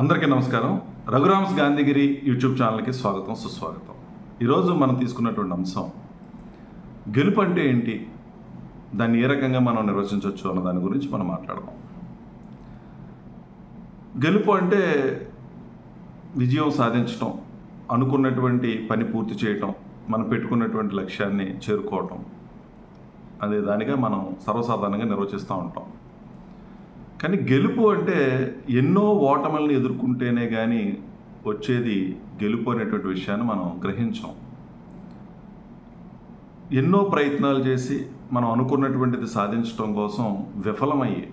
అందరికీ నమస్కారం. రఘురామ్స్ గాంధీగిరి యూట్యూబ్ ఛానల్కి స్వాగతం సుస్వాగతం. ఈరోజు మనం తీసుకున్నటువంటి అంశం గెలుపు అంటే ఏంటి? దాన్ని ఏ రకంగా మనం నిర్వచించవచ్చు అన్న దాని గురించి మనం మాట్లాడదాం. గెలుపు అంటే విజయం సాధించటం అనుకున్నటువంటి పని పూర్తి చేయటం మనం పెట్టుకున్నటువంటి లక్ష్యాన్ని చేరుకోవటం అదే దానిగా మనం సర్వసాధారణంగా నిర్వచిస్తూ ఉంటాం. కానీ గెలుపు అంటే ఎన్నో ఓటములను ఎదుర్కొంటేనే కానీ వచ్చేది గెలుపు అనేటువంటి విషయాన్ని మనం గ్రహించాం. ఎన్నో ప్రయత్నాలు చేసి మనం అనుకున్నటువంటిది సాధించడం కోసం విఫలమయ్యే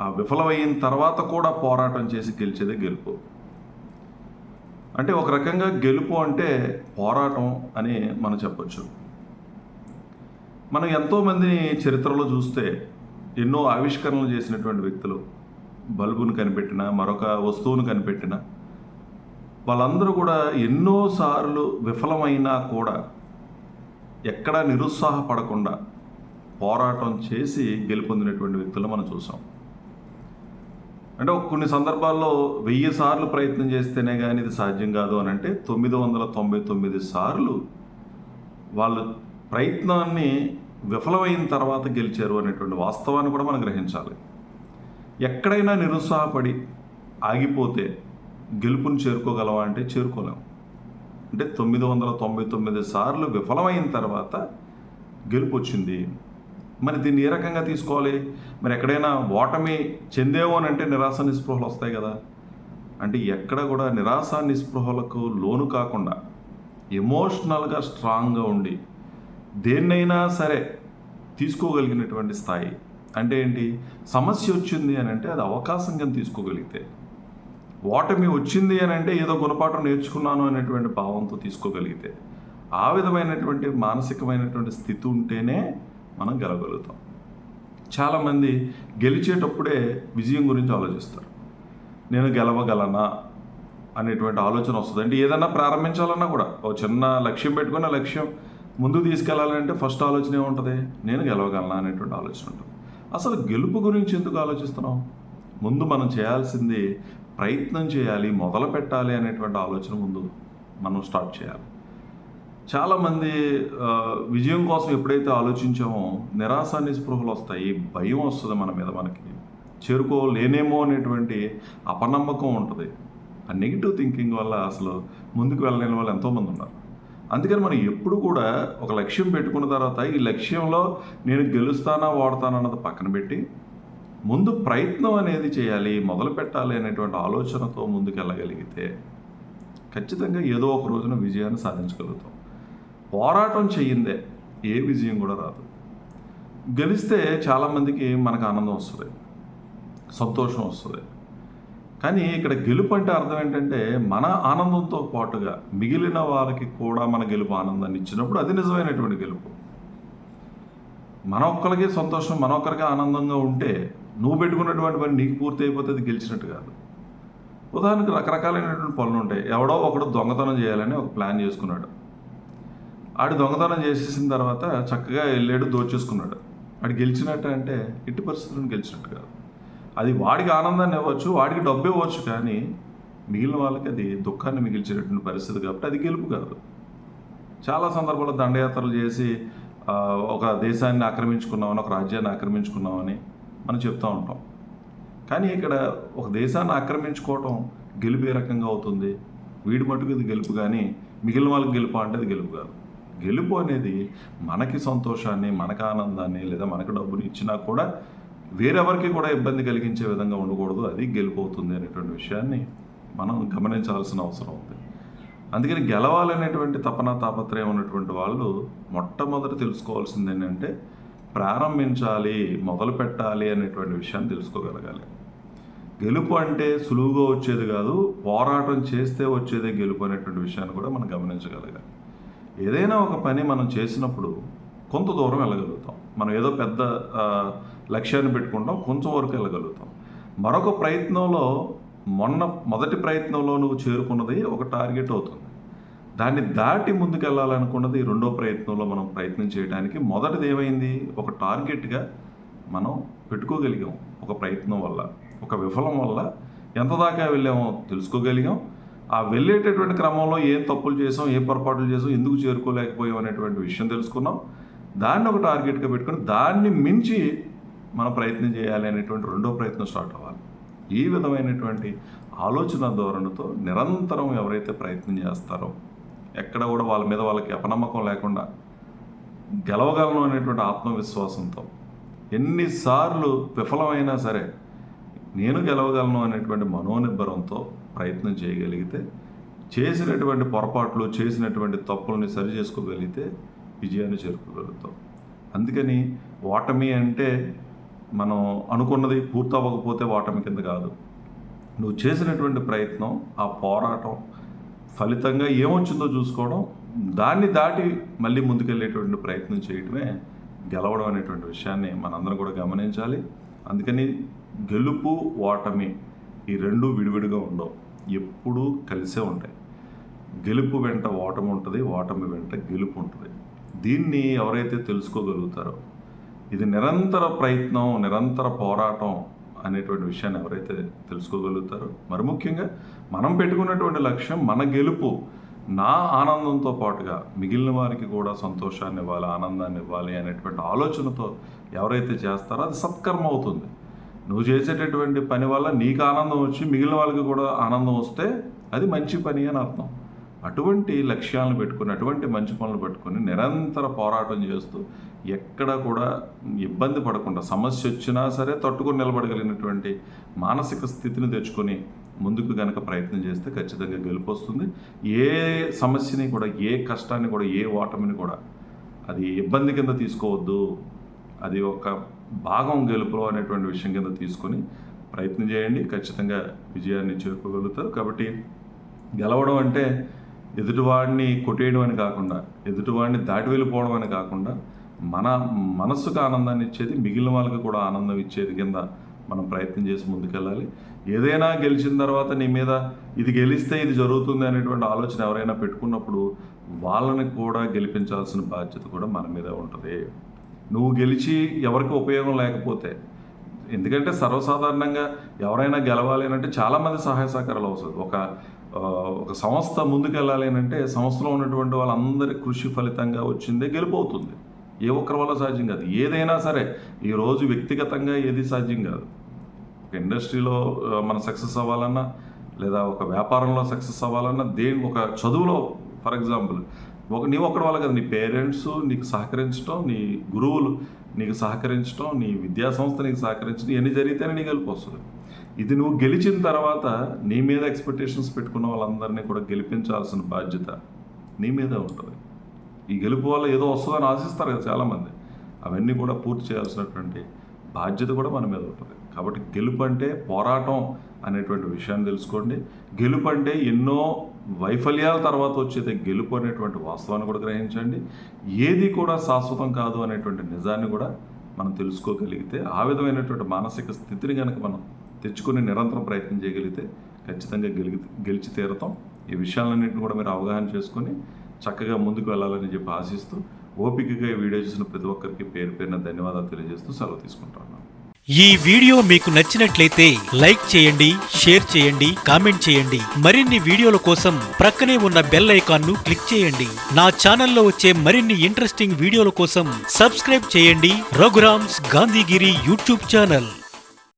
ఆ విఫలమైన తర్వాత కూడా పోరాటం చేసి గెలిచేదే గెలుపు. అంటే ఒక రకంగా గెలుపు అంటే పోరాటం అని మనం చెప్పచ్చు. మనం ఎంతోమందిని చరిత్రలో చూస్తే ఎన్నో ఆవిష్కరణలు చేసినటువంటి వ్యక్తులు బల్బును కనిపెట్టిన మరొక వస్తువును కనిపెట్టిన వాళ్ళందరూ కూడా ఎన్నోసార్లు విఫలమైనా కూడా ఎక్కడా నిరుత్సాహపడకుండా పోరాటం చేసి గెలుపొందినటువంటి వ్యక్తులు మనం చూసాం. అంటే కొన్ని సందర్భాల్లో వెయ్యి సార్లు ప్రయత్నం చేస్తేనే కానీ ఇది సాధ్యం కాదు అని అంటే తొమ్మిది వందల తొంభై తొమ్మిది సార్లు వాళ్ళు ప్రయత్నాన్ని విఫలమైన తర్వాత గెలిచారు అనేటువంటి వాస్తవాన్ని కూడా మనం గ్రహించాలి. ఎక్కడైనా నిరుత్సాహపడి ఆగిపోతే గెలుపును చేరుకోగలవా అంటే చేరుకోలేం. అంటే తొమ్మిది వందల తొంభై తొమ్మిది సార్లు విఫలమైన తర్వాత గెలుపు వచ్చింది. మరి దీన్ని ఏ రకంగా తీసుకోవాలి? మరి ఎక్కడైనా ఓటమి చెందేమో అని అంటే నిరాశ నిస్పృహలు వస్తాయి కదా. అంటే ఎక్కడ కూడా నిరాశ నిస్పృహలకు లోను కాకుండా ఎమోషనల్గా స్ట్రాంగ్గా ఉండి దేన్నైనా సరే తీసుకోగలిగినటువంటి స్థాయి. అంటే ఏంటి? సమస్య వచ్చింది అని అంటే అది అవకాశంగా తీసుకోగలిగితే. ఓటమి వచ్చింది అని అంటే ఏదో గుణపాఠం నేర్చుకున్నాను అనేటువంటి భావంతో తీసుకోగలిగితే. ఆ విధమైనటువంటి మానసికమైనటువంటి స్థితి ఉంటేనే మనం గెలవగలుగుతాం. చాలామంది గెలిచేటప్పుడే విజయం గురించి ఆలోచిస్తారు. నేను గెలవగలనా అనేటువంటి ఆలోచన వస్తుంది. అంటే ఏదైనా ప్రారంభించాలన్నా కూడా ఒక చిన్న లక్ష్యం పెట్టుకున్న లక్ష్యం ముందుకు తీసుకెళ్ళాలంటే ఫస్ట్ ఆలోచన ఏముంటుంది? నేను గెలవగలనా అనేటువంటి ఆలోచన ఉంటుంది. అసలు గెలుపు గురించి ఎందుకు ఆలోచిస్తున్నాం? ముందు మనం చేయాల్సింది ప్రయత్నం చేయాలి మొదలు పెట్టాలి అనేటువంటి ఆలోచన ముందు మనం స్టార్ట్ చేయాలి. చాలామంది విజయం కోసం ఎప్పుడైతే ఆలోచించామో నిరాశ నిస్పృహలు వస్తాయి భయం వస్తుంది మన మీద మనకి. చేరుకోలేనేమో అనేటువంటి అపనమ్మకం ఉంటుంది. ఆ నెగిటివ్ థింకింగ్ వల్ల అసలు ముందుకు వెళ్ళలేని వాళ్ళు ఎంతోమంది ఉన్నారు. అందుకని మనం ఎప్పుడు కూడా ఒక లక్ష్యం పెట్టుకున్న తర్వాత ఈ లక్ష్యంలో నేను గెలుస్తానా ఓడతానా అన్నది పక్కన పెట్టి ముందు ప్రయత్నం అనేది చేయాలి మొదలు పెట్టాలి అనేటువంటి ఆలోచనతో ముందుకెళ్ళగలిగితే ఖచ్చితంగా ఏదో ఒక రోజున విజయాన్ని సాధించగలుగుతాం. పోరాటం చెయ్యిందే ఏ విజయం కూడా రాదు. గెలిస్తే చాలామందికి మనకు ఆనందం వస్తుంది సంతోషం వస్తుంది. కానీ ఇక్కడ గెలుపు అంటే అర్థం ఏంటంటే మన ఆనందంతో పాటుగా మిగిలిన వారికి కూడా మన గెలుపు ఆనందాన్ని ఇచ్చినప్పుడు అది నిజమైనటువంటి గెలుపు. మన ఒక్కరికి సంతోషం మన ఒక్కరికి ఆనందంగా ఉంటే నువ్వు పెట్టుకున్నటువంటి పని నీకు పూర్తి అయిపోతే అది గెలిచినట్టు కాదు. ఉదాహరణకు రకరకాలైనటువంటి పనులు ఉంటాయి. ఎవడో ఒకడు దొంగతనం చేయాలని ఒక ప్లాన్ చేసుకున్నాడు. ఆడు దొంగతనం చేసేసిన తర్వాత చక్కగా వెళ్ళాడు దోచేసుకున్నాడు. ఆడు గెలిచినట్టు అంటే ఇట్టి పరిస్థితులను గెలిచినట్టు కాదు. అది వాడికి ఆనందాన్ని ఇవ్వచ్చు వాడికి డబ్బు ఇవ్వచ్చు కానీ మిగిలిన వాళ్ళకి అది దుఃఖాన్ని మిగిల్చేటటువంటి పరిస్థితి కాబట్టి అది గెలుపు కాదు. చాలా సందర్భాల్లో దండయాత్రలు చేసి ఒక దేశాన్ని ఆక్రమించుకున్నామని ఒక రాజ్యాన్ని ఆక్రమించుకున్నామని మనం చెప్తూ ఉంటాం. కానీ ఇక్కడ ఒక దేశాన్ని ఆక్రమించుకోవటం గెలుపు ఏ రకంగా అవుతుంది? వీడి మటుకు ఇది గెలుపు కానీ మిగిలిన వాళ్ళకి గెలుపు అంటే అది గెలుపు కాదు. గెలుపు అనేది మనకి సంతోషాన్ని మనకు ఆనందాన్ని లేదా మనకు డబ్బుని ఇచ్చినా కూడా వేరెవరికి కూడా ఇబ్బంది కలిగించే విధంగా ఉండకూడదు. అది గెలుపు అవుతుంది అనేటువంటి విషయాన్ని మనం గమనించాల్సిన అవసరం ఉంది. అందుకని గెలవాలనేటువంటి తపన తాపత్రయం ఉన్నటువంటి వాళ్ళు మొట్టమొదటి తెలుసుకోవాల్సింది ఏంటంటే ప్రారంభించాలి మొదలు పెట్టాలి అనేటువంటి విషయాన్ని తెలుసుకోగలగాలి. గెలుపు అంటే సులువుగా వచ్చేది కాదు పోరాటం చేస్తే వచ్చేదే గెలుపు అనేటువంటి విషయాన్ని కూడా మనం గమనించగలగాలి. ఏదైనా ఒక పని మనం చేసినప్పుడు కొంత దూరం వెళ్ళగలుగుతాం. మనం ఏదో పెద్ద లక్ష్యాన్ని పెట్టుకుంటాం కొంచెం వరకు వెళ్ళగలుగుతాం. మరొక ప్రయత్నంలో మొన్న మొదటి ప్రయత్నంలో నువ్వు చేరుకున్నది ఒక టార్గెట్ అవుతుంది. దాన్ని దాటి ముందుకెళ్ళాలనుకున్నది రెండో ప్రయత్నంలో మనం ప్రయత్నం చేయడానికి మొదటిది ఏమైంది? ఒక టార్గెట్గా మనం పెట్టుకోగలిగాం ఒక ప్రయత్నం వల్ల ఒక విఫలం వల్ల. ఎంత దాకా వెళ్ళామో తెలుసుకోగలిగాం. ఆ వెళ్ళేటటువంటి క్రమంలో ఏం తప్పులు చేసాం ఏ పొరపాట్లు చేసాం ఎందుకు చేరుకోలేకపోయాం అనేటువంటి విషయం తెలుసుకున్నాం. దాన్ని ఒక టార్గెట్గా పెట్టుకుని దాన్ని మించి మన ప్రయత్నం చేయాలి అనేటువంటి రెండో ప్రయత్నం స్టార్ట్ అవ్వాలి. ఈ విధమైనటువంటి ఆలోచన ధోరణితో నిరంతరం ఎవరైతే ప్రయత్నం చేస్తారో ఎక్కడ కూడా వాళ్ళ మీద వాళ్ళకి అపనమ్మకం లేకుండా గెలవగలను అనేటువంటి ఆత్మవిశ్వాసంతో ఎన్నిసార్లు విఫలమైనా సరే నేను గెలవగలను అనేటువంటి మనోనిబ్బరంతో ప్రయత్నం చేయగలిగితే చేసినటువంటి పొరపాట్లు చేసినటువంటి తప్పుల్ని సరి చేసుకోగలిగితే విజయాన్ని చేరుకోగలుగుతాం. అందుకని ఓటమి అంటే మనం అనుకున్నది పూర్తవ్వకపోతే ఓటమి కింద కాదు. నువ్వు చేసినటువంటి ప్రయత్నం ఆ పోరాటం ఫలితంగా ఏమొచ్చిందో చూసుకోవడం దాన్ని దాటి మళ్ళీ ముందుకెళ్ళేటువంటి ప్రయత్నం చేయటమే గెలవడం అనేటువంటి విషయాన్ని మనందరం కూడా గమనించాలి. అందుకని గెలుపు ఓటమి ఈ రెండు విడివిడిగా ఉండవు. ఎప్పుడూ కలిసే ఉంటాయి. గెలుపు వెంట ఓటమి ఉంటుంది ఓటమి వెంట గెలుపు ఉంటుంది. దీన్ని ఎవరైతే తెలుసుకోగలుగుతారో ఇది నిరంతర ప్రయత్నం నిరంతర పోరాటం అనేటువంటి విషయాన్ని ఎవరైతే తెలుసుకోగలుగుతారో మరి ముఖ్యంగా మనం పెట్టుకున్నటువంటి లక్ష్యం మన గెలుపు నా ఆనందంతో పాటుగా మిగిలిన వారికి కూడా సంతోషాన్ని ఇవ్వాలి ఆనందాన్ని ఇవ్వాలి అనేటువంటి ఆలోచనతో ఎవరైతే చేస్తారో అది సత్కర్మ అవుతుంది. నువ్వు చేసేటటువంటి పని వల్ల నీకు ఆనందం వచ్చి మిగిలిన వాళ్ళకి కూడా ఆనందం వస్తే అది మంచి పని అని అర్థం. అటువంటి లక్ష్యాలను పెట్టుకుని అటువంటి మంచి పనులు పెట్టుకొని నిరంతర పోరాటం చేస్తూ ఎక్కడ కూడా ఇబ్బంది పడకుండా సమస్య వచ్చినా సరే తట్టుకొని నిలబడగలిగినటువంటి మానసిక స్థితిని తెచ్చుకొని ముందుకు గనక ప్రయత్నం చేస్తే ఖచ్చితంగా గెలుపు వస్తుంది. ఏ సమస్యని కూడా ఏ కష్టాన్ని కూడా ఏ ఓటమిని కూడా అది ఇబ్బంది కింద తీసుకోవద్దు. అది ఒక భాగం గెలుపులో అనేటువంటి విషయం కింద తీసుకొని ప్రయత్నం చేయండి. ఖచ్చితంగా విజయాన్ని చేరుకోగలుగుతారు. కాబట్టి గెలవడం అంటే ఎదుటివాడిని కొట్టేయడం అని కాకుండా ఎదుటివాడిని దాటి వెళ్ళిపోవడం అని కాకుండా మన మనస్సుకు ఆనందాన్ని ఇచ్చేది మిగిలిన వాళ్ళకి కూడా ఆనందం ఇచ్చేది కింద మనం ప్రయత్నం చేసి ముందుకెళ్ళాలి. ఏదైనా గెలిచిన తర్వాత నీ మీద ఇది గెలిస్తే ఇది జరుగుతుంది అనేటువంటి ఆలోచన ఎవరైనా పెట్టుకున్నప్పుడు వాళ్ళని కూడా గెలిపించాల్సిన బాధ్యత కూడా మన మీద ఉంటుంది. నువ్వు గెలిచి ఎవరికి ఉపయోగం లేకపోతే ఎందుకంటే సర్వసాధారణంగా ఎవరైనా గెలవాలి అని అంటే చాలామంది సహాయ సహకారాలు అవసరం. ఒక ఒక సంస్థ ముందుకెళ్ళాలి అని అంటే సంస్థలో ఉన్నటువంటి వాళ్ళందరి కృషి ఫలితంగా వచ్చిందే గెలుపు అవుతుంది ఏ ఒక్కరి వల్ల సాధ్యం కాదు. ఏదైనా సరే ఈరోజు వ్యక్తిగతంగా ఏది సాధ్యం కాదు. ఒక ఇండస్ట్రీలో మనం సక్సెస్ అవ్వాలన్నా లేదా ఒక వ్యాపారంలో సక్సెస్ అవ్వాలన్నా దేని ఒక చదువులో ఫర్ ఎగ్జాంపుల్ ఒక నీ ఒక్కడి వల్ల కదా. నీ పేరెంట్స్ నీకు సహకరించడం నీ గురువులు నీకు సహకరించడం నీ విద్యా సంస్థ నీకు సహకరించడం ఇవన్నీ జరిగితేనే నీకు గెలుపు ఇది నువ్వు గెలిచిన తర్వాత నీ మీద ఎక్స్పెక్టేషన్స్ పెట్టుకున్న వాళ్ళందరినీ కూడా గెలిపించాల్సిన బాధ్యత నీ మీదే ఉంటుంది. ఈ గెలుపు వల్ల ఏదో వస్తుందని ఆశిస్తారు కదా చాలామంది. అవన్నీ కూడా పూర్తి చేయాల్సినటువంటి బాధ్యత కూడా మన మీద ఉంటుంది. కాబట్టి గెలుపు అంటే పోరాటం అనేటువంటి విషయాన్ని తెలుసుకోండి. గెలుపు అంటే ఎన్నో వైఫల్యాల తర్వాత వచ్చేది గెలుపు అనేటువంటి వాస్తవాన్ని కూడా గ్రహించండి. ఏది కూడా శాశ్వతం కాదు అనేటువంటి నిజాన్ని కూడా మనం తెలుసుకోగలిగితే ఆ విధమైనటువంటి మానసిక స్థితిని కనుక మనం తెచ్చుకుని నిరంతరం ప్రయత్నం చేయగలిగితే ఖచ్చితంగా గెలి గెలిచి తీరతాం. ఈ విషయాలన్నింటిని కూడా మీరు అవగాహన చేసుకొని చక్కగా ముందుకు వెళ్ళాలని చెప్పి ఆశిస్తూ ఓపికగా ఈ వీడియో చూసిన ప్రతి ఒక్కరికి పేరు పేరున ధన్యవాదాలు తెలియజేస్తూ సెలవు తీసుకుంటున్నాను ఈ వీడియో మీకు నచ్చినట్లయితే లైక్ చేయండి షేర్ చేయండి కామెంట్ చేయండి. మరిన్ని వీడియోల కోసం ప్రక్కనే ఉన్న బెల్ ఐకాన్ను క్లిక్ చేయండి. నా ఛానల్లో వచ్చే మరిన్ని ఇంట్రెస్టింగ్ వీడియోల కోసం సబ్స్క్రైబ్ చేయండి. Raghuram's Gandhigiri YouTube channel.